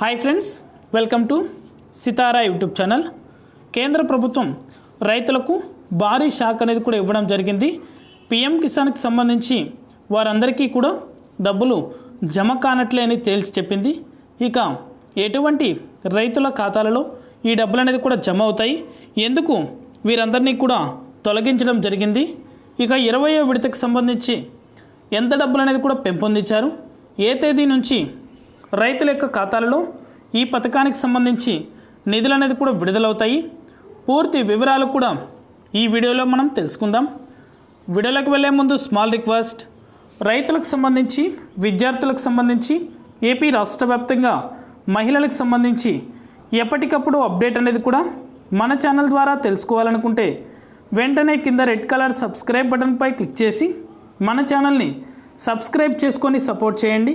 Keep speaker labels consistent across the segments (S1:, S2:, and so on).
S1: Hi friends welcome to Sitara YouTube channel కేంద్ర ప్రభుత్వం రైతులకు భారీ షాక్ అనేది కూడా ఇవ్వడం జరిగింది. పిఎం కిసాన్కి సంబంధించి వారందరికీ కూడా డబ్బులు జమ కానట్లే అని తేల్చి చెప్పింది. ఇక ఎటువంటి రైతుల ఖాతాలలో ఈ డబ్బులు అనేది కూడా జమ అవుతాయి? ఎందుకు వీరందరినీ కూడా తొలగించడం జరిగింది? ఇక ఇరవయో విడతకు సంబంధించి ఎంత డబ్బులు అనేది కూడా పెంపొందించారు? ఏ తేదీ నుంచి రైతుల యొక్క ఖాతాలలో ఈ పథకానికి సంబంధించి నిధులు అనేది కూడా విడుదలవుతాయి. పూర్తి వివరాలు కూడా ఈ వీడియోలో మనం తెలుసుకుందాం. వీడియోలోకి వెళ్ళే ముందు స్మాల్ రిక్వెస్ట్. రైతులకు సంబంధించి విద్యార్థులకు సంబంధించి ఏపీ రాష్ట్ర వ్యాప్తంగా మహిళలకు సంబంధించి ఎప్పటికప్పుడు అప్డేట్ అనేది కూడా మన ఛానల్ ద్వారా తెలుసుకోవాలనుకుంటే వెంటనే కింద రెడ్ కలర్ సబ్స్క్రైబ్ బటన్పై క్లిక్ చేసి మన ఛానల్ని సబ్స్క్రైబ్ చేసుకొని సపోర్ట్ చేయండి.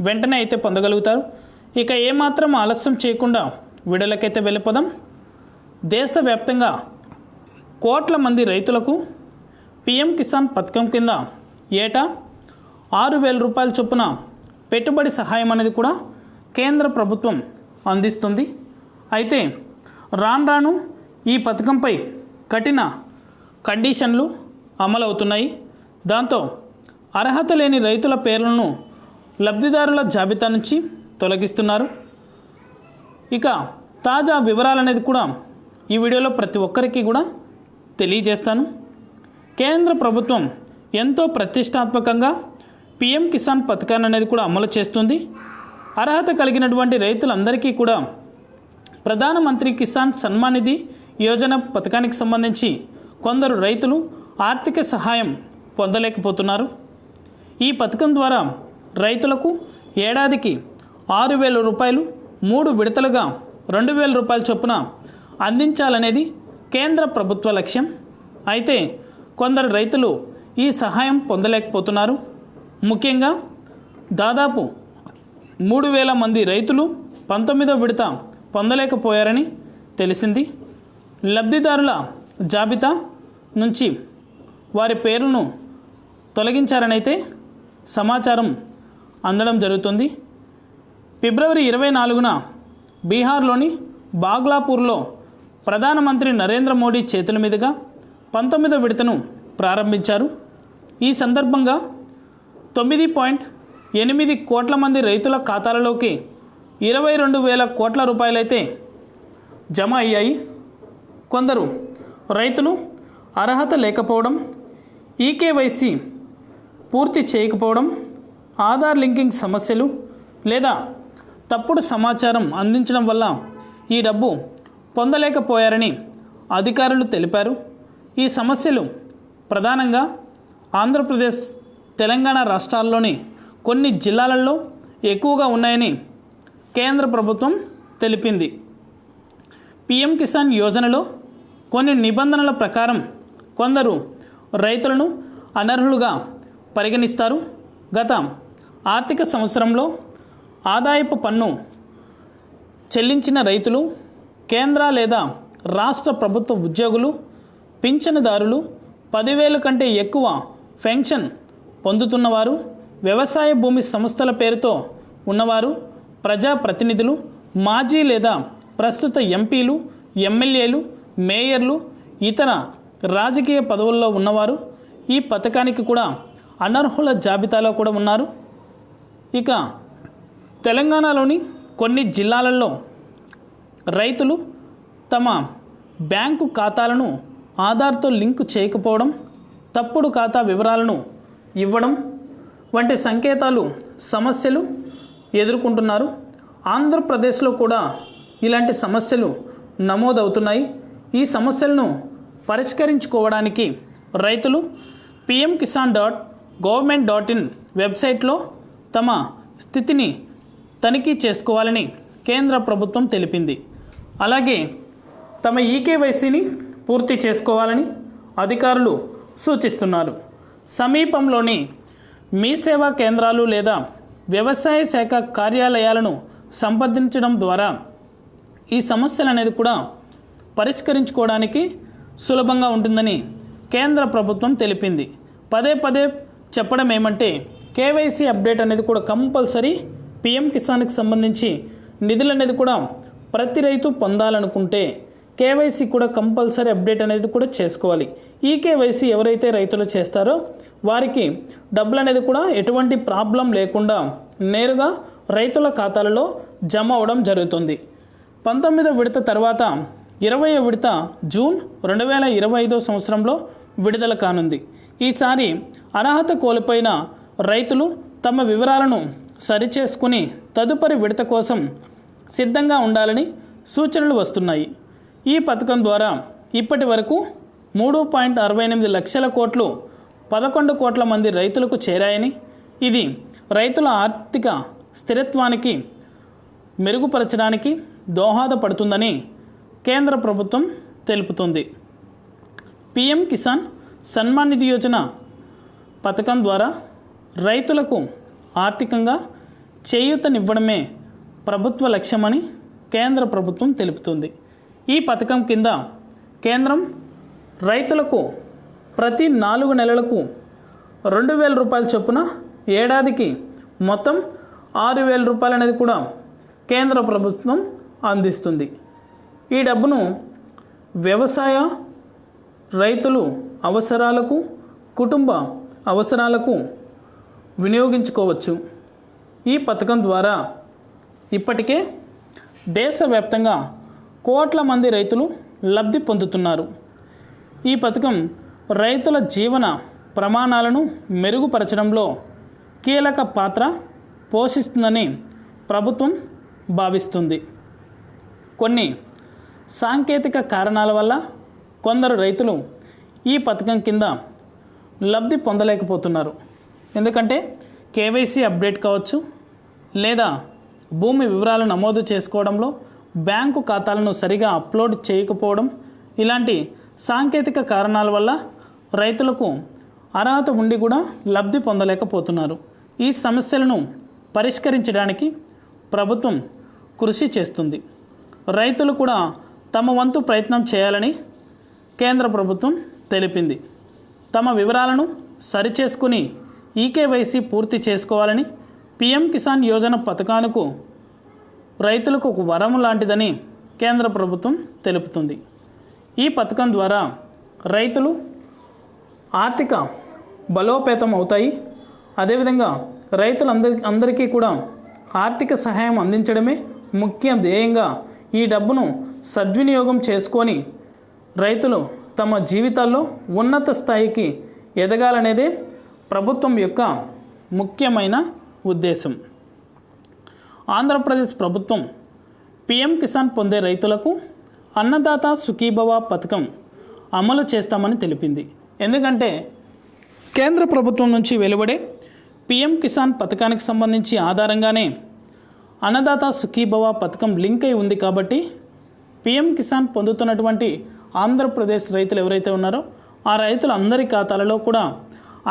S1: వెంటనే అయితే పొందగలుగుతారు. ఇక ఏమాత్రం ఆలస్యం చేయకుండా విడుదలకైతే వెళ్ళిపోదాం. దేశవ్యాప్తంగా కోట్ల మంది రైతులకు పిఎం కిసాన్ పథకం కింద ఏటా ఆరు వేల రూపాయల చొప్పున పెట్టుబడి సహాయం అనేది కూడా కేంద్ర ప్రభుత్వం అందిస్తుంది. అయితే రాను రాను ఈ పథకంపై కఠిన కండిషన్లు అమలవుతున్నాయి. దాంతో అర్హత లేని రైతుల పేర్లను లబ్ధిదారుల జాబితా నుంచి తొలగిస్తున్నారు. ఇక తాజా వివరాలు అనేది కూడా ఈ వీడియోలో ప్రతి ఒక్కరికి కూడా తెలియజేస్తాను. కేంద్ర ప్రభుత్వం ఎంతో ప్రతిష్టాత్మకంగా పిఎం కిసాన్ పథకాన్ని అనేది కూడా అమలు చేస్తుంది. అర్హత కలిగినటువంటి రైతులందరికీ కూడా ప్రధానమంత్రి కిసాన్ సన్మాన్ నిధి యోజన పథకానికి సంబంధించి కొందరు రైతులు ఆర్థిక సహాయం పొందలేకపోతున్నారు. ఈ పథకం ద్వారా రైతులకు ఏడాదికి ఆరు వేల రూపాయలు మూడు విడతలుగా రెండు వేల రూపాయల చొప్పున అందించాలనేది కేంద్ర ప్రభుత్వ లక్ష్యం. అయితే కొందరు రైతులు ఈ సహాయం పొందలేకపోతున్నారు. ముఖ్యంగా దాదాపు మూడు వేల మంది రైతులు పంతొమ్మిదో విడత పొందలేకపోయారని తెలిసింది. లబ్ధిదారుల జాబితా నుంచి వారి పేరును తొలగించారనైతే సమాచారం అందడం జరుగుతుంది. ఫిబ్రవరి ఇరవై నాలుగున బీహార్లోని బాగ్లాపూర్లో ప్రధానమంత్రి నరేంద్ర మోడీ చేతుల మీదుగా పంతొమ్మిదో విడతను ప్రారంభించారు. ఈ సందర్భంగా తొమ్మిది పాయింట్ ఎనిమిది కోట్ల మంది రైతుల ఖాతాలలోకి ఇరవై రెండు వేల కోట్ల రూపాయలైతే జమ అయ్యాయి. కొందరు రైతులు అర్హత లేకపోవడం ఈకేవైసీ పూర్తి చేయకపోవడం ఆధార్ లింకింగ్ సమస్యలు లేదా తప్పుడు సమాచారం అందించడం వల్ల ఈ డబ్బు పొందలేకపోయారని అధికారులు తెలిపారు. ఈ సమస్యలు ప్రధానంగా ఆంధ్రప్రదేశ్ తెలంగాణ రాష్ట్రాల్లోని కొన్ని జిల్లాలలో ఎక్కువగా ఉన్నాయని కేంద్ర ప్రభుత్వం తెలిపింది. పిఎం కిసాన్ యోజనలో కొన్ని నిబంధనల ప్రకారం కొందరు రైతులను అనర్హులుగా పరిగణిస్తారు. గత ఆర్థిక సంవత్సరంలో ఆదాయపు పన్ను చెల్లించిన రైతులు కేంద్ర లేదా రాష్ట్ర ప్రభుత్వ ఉద్యోగులు పింఛనుదారులు పదివేలు కంటే ఎక్కువ పెన్షన్ పొందుతున్నవారు వ్యవసాయ భూమి సంస్థల పేరుతో ఉన్నవారు ప్రజాప్రతినిధులు మాజీ లేదా ప్రస్తుత ఎంపీలు ఎమ్మెల్యేలు మేయర్లు ఇతర రాజకీయ పదవుల్లో ఉన్నవారు ఈ పథకానికి కూడా అనర్హుల జాబితాలో కూడా ఉన్నారు. ఇక తెలంగాణలోని కొన్ని జిల్లాలలో రైతులు తమ బ్యాంకు ఖాతాలను ఆధార్తో లింకు చేయకపోవడం తప్పుడు ఖాతా వివరాలను ఇవ్వడం వంటి సంకేతాలు సమస్యలు ఎదుర్కొంటున్నారు. ఆంధ్రప్రదేశ్లో కూడా ఇలాంటి సమస్యలు నమోదవుతున్నాయి. ఈ సమస్యలను పరిష్కరించుకోవడానికి రైతులు PM Kisan dot government dot in వెబ్సైట్లో తమ స్థితిని తనిఖీ చేసుకోవాలని కేంద్ర ప్రభుత్వం తెలిపింది. అలాగే తమ ఈకేవైసీని పూర్తి చేసుకోవాలని అధికారులు సూచిస్తున్నారు. సమీపంలోని మీ సేవా కేంద్రాలు లేదా వ్యవసాయ శాఖ కార్యాలయాలను సంప్రదించడం ద్వారా ఈ సమస్యలు అనేది కూడా పరిష్కరించుకోవడానికి సులభంగా ఉంటుందని కేంద్ర ప్రభుత్వం తెలిపింది. పదే పదే చెప్పడం ఏమంటే కేవైసీ అప్డేట్ అనేది కూడా కంపల్సరీ పిఎం కిసాన్కి సంబంధించి నిధులు అనేది కూడా ప్రతి రైతు పొందాలనుకుంటే కేవైసీ కూడా కంపల్సరీ అప్డేట్ అనేది కూడా చేసుకోవాలి. ఈ కేవైసీ ఎవరైతే రైతులు చేస్తారో వారికి డబ్బులు అనేది కూడా ఎటువంటి ప్రాబ్లం లేకుండా నేరుగా రైతుల ఖాతాలలో జమ అవ్వడం జరుగుతుంది. పంతొమ్మిదో విడత తర్వాత ఇరవయో విడత జూన్ రెండు వేల ఇరవై ఐదో సంవత్సరంలో విడుదల కానుంది. ఈసారి అర్హత కోల్పోయిన రైతులు తమ వివరాలను సరిచేసుకుని తదుపరి విడత కోసం సిద్ధంగా ఉండాలని సూచనలు వస్తున్నాయి. ఈ పథకం ద్వారా ఇప్పటి వరకు మూడు పాయింట్ అరవై ఎనిమిది లక్షల కోట్లు పదకొండు కోట్ల మంది రైతులకు చేరాయని ఇది రైతుల ఆర్థిక స్థిరత్వానికి మెరుగుపరచడానికి దోహదపడుతుందని కేంద్ర ప్రభుత్వం తెలుపుతుంది. పిఎం కిసాన్ సన్మాన్ నిధి యోజన పథకం ద్వారా రైతులకు ఆర్థికంగా చేయూతనివ్వడమే ప్రభుత్వ లక్ష్యమని కేంద్ర ప్రభుత్వం తెలుపుతుంది. ఈ పథకం కింద కేంద్రం రైతులకు ప్రతి నాలుగు నెలలకు రెండు వేల రూపాయల చొప్పున ఏడాదికి మొత్తం ఆరు వేల రూపాయలు అనేది కూడా కేంద్ర ప్రభుత్వం అందిస్తుంది. ఈ డబ్బును వ్యవసాయ రైతులు అవసరాలకు కుటుంబ అవసరాలకు వినియోగించుకోవచ్చు. ఈ పథకం ద్వారా ఇప్పటికే దేశవ్యాప్తంగా కోట్ల మంది రైతులు లబ్ధి పొందుతున్నారు. ఈ పథకం రైతుల జీవన ప్రమాణాలను మెరుగుపరచడంలో కీలక పాత్ర పోషిస్తుందని ప్రభుత్వం భావిస్తుంది. కొన్ని సాంకేతిక కారణాల వల్ల కొందరు రైతులు ఈ పథకం కింద లబ్ధి పొందలేకపోతున్నారు. ఎందుకంటే కేవైసీ అప్డేట్ కావచ్చు లేదా భూమి వివరాలు నమోదు చేసుకోవడంలో బ్యాంకు ఖాతాలను సరిగా అప్లోడ్ చేయకపోవడం ఇలాంటి సాంకేతిక కారణాల వల్ల రైతులకు అర్హత ఉండి కూడా లబ్ధి పొందలేకపోతున్నారు. ఈ సమస్యలను పరిష్కరించడానికి ప్రభుత్వం కృషి చేస్తుంది. రైతులు కూడా తమ వంతు ప్రయత్నం చేయాలని కేంద్ర ప్రభుత్వం తెలిపింది. తమ వివరాలను సరిచేసుకుని ఈకేవైసీ పూర్తి చేసుకోవాలని పీఎం కిసాన్ యోజన పథకానికి రైతులకు ఒక వరం లాంటిదని కేంద్ర ప్రభుత్వం తెలుపుతుంది. ఈ పథకం ద్వారా రైతులు ఆర్థిక బలోపేతం అవుతాయి. అదేవిధంగా రైతులందరి అందరికీ కూడా ఆర్థిక సహాయం అందించడమే ముఖ్య ధ్యేయంగా ఈ డబ్బును సద్వినియోగం చేసుకొని రైతులు తమ జీవితాల్లో ఉన్నత స్థాయికి ఎదగాలనేదే ప్రభుత్వం యొక్క ముఖ్యమైన ఉద్దేశం. ఆంధ్రప్రదేశ్ ప్రభుత్వం పిఎం కిసాన్ పొందే రైతులకు అన్నదాత సుఖీభవ పథకం అమలు చేస్తామని తెలిపింది. ఎందుకంటే కేంద్ర ప్రభుత్వం నుంచి వెలువడే పిఎం కిసాన్ పథకానికి సంబంధించి ఆధారంగానే అన్నదాత సుఖీభవ పథకం లింక్ అయి ఉంది కాబట్టి పిఎం కిసాన్ పొందుతున్నటువంటి ఆంధ్రప్రదేశ్ రైతులు ఎవరైతే ఉన్నారో ఆ రైతులందరి ఖాతాలలో కూడా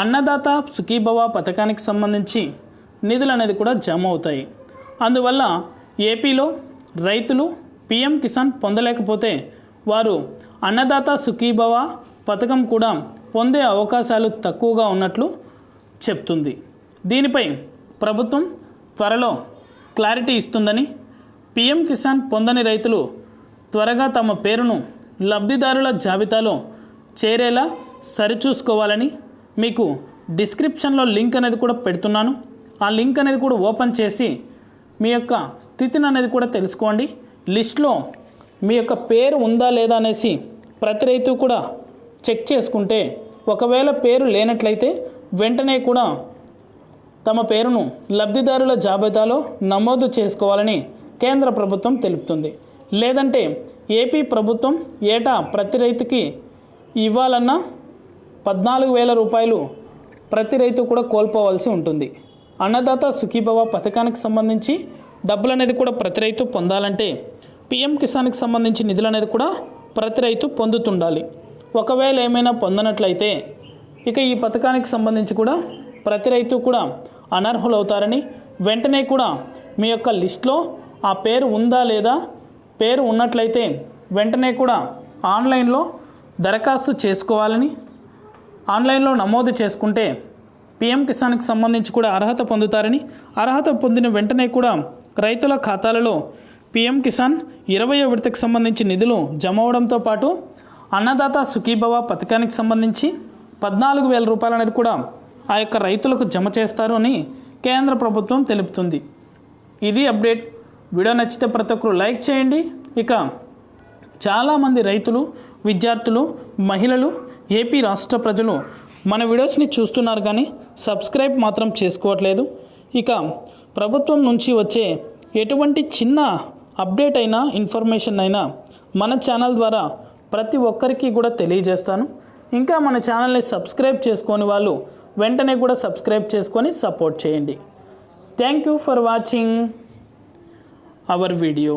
S1: అన్నదాత సుఖీభవ పథకానికి సంబంధించి నిధులు అనేది కూడా జమ అవుతాయి అందువల్ల ఏపీలో రైతులు పిఎం కిసాన్ పొందలేకపోతే వారు అన్నదాత సుఖీభవ పథకం కూడా పొందే అవకాశాలు తక్కువగా ఉన్నట్లు చెప్తుంది. దీనిపై ప్రభుత్వం త్వరలో క్లారిటీ ఇస్తుందని పిఎం కిసాన్ పొందని రైతులు త్వరగా తమ పేరును లబ్ధిదారుల జాబితాలో చేరేలా సరిచూసుకోవాలని మీకు డిస్క్రిప్షన్లో లింక్ అనేది కూడా పెడుతున్నాను. ఆ లింక్ అనేది కూడా ఓపెన్ చేసి మీ యొక్క స్థితిని అనేది కూడా తెలుసుకోండి. లిస్ట్లో మీ యొక్క పేరు ఉందా లేదా అనేసి ప్రతి రైతు కూడా చెక్ చేసుకుంటే ఒకవేళ పేరు లేనట్లయితే వెంటనే కూడా తమ పేరును లబ్ధిదారుల జాబితాలో నమోదు చేసుకోవాలని కేంద్ర ప్రభుత్వం తెలుపుతుంది. లేదంటే ఏపీ ప్రభుత్వం ఏటా ప్రతి రైతుకి ఇవ్వాలన్నా పద్నాలుగు వేల రూపాయలు ప్రతి రైతు కూడా కోల్పోవాల్సి ఉంటుంది. అన్నదాత సుఖీభవ పథకానికి సంబంధించి డబ్బులు అనేది కూడా ప్రతి రైతు పొందాలంటే పిఎం కిసాన్కి సంబంధించి నిధులు అనేది కూడా ప్రతి రైతు పొందుతుండాలి. ఒకవేళ ఏమైనా పొందనట్లయితే ఇక ఈ పథకానికి సంబంధించి కూడా ప్రతి రైతు కూడా అనర్హులవుతారని వెంటనే కూడా మీ యొక్క లిస్ట్లో ఆ పేరు ఉందా లేదా పేరు ఉన్నట్లయితే వెంటనే కూడా ఆన్లైన్లో దరఖాస్తు చేసుకోవాలని ఆన్లైన్లో నమోదు చేసుకుంటే పీఎం కిసాన్కి సంబంధించి కూడా అర్హత పొందుతారని అర్హత పొందిన వెంటనే కూడా రైతుల ఖాతాలలో పీఎం కిసాన్ ఇరవై విడతకు సంబంధించి నిధులు జమ అవడంతో పాటు అన్నదాత సుఖీభవ పథకానికి సంబంధించి పద్నాలుగు వేల రూపాయలు అనేది కూడా ఆ యొక్క రైతులకు జమ చేస్తారు అని కేంద్ర ప్రభుత్వం తెలుపుతుంది. ఇది అప్డేట్. వీడియో నచ్చితే ప్రతి ఒక్కరు లైక్ చేయండి. ఇక చాలామంది రైతులు విద్యార్థులు మహిళలు ఏపీ రాష్ట్ర ప్రజలు మన వీడియోస్ని చూస్తున్నారు కానీ సబ్స్క్రైబ్ మాత్రం చేసుకోవట్లేదు. ఇక ప్రభుత్వం నుంచి వచ్చే ఎటువంటి చిన్న అప్డేట్ అయినా ఇన్ఫర్మేషన్ అయినా మన ఛానల్ ద్వారా ప్రతి ఒక్కరికి కూడా తెలియజేస్తాను. ఇంకా మన ఛానల్ని సబ్స్క్రైబ్ చేసుకొని వాళ్ళు వెంటనే కూడా సబ్స్క్రైబ్ చేసుకొని సపోర్ట్ చేయండి. Thank you for watching our video.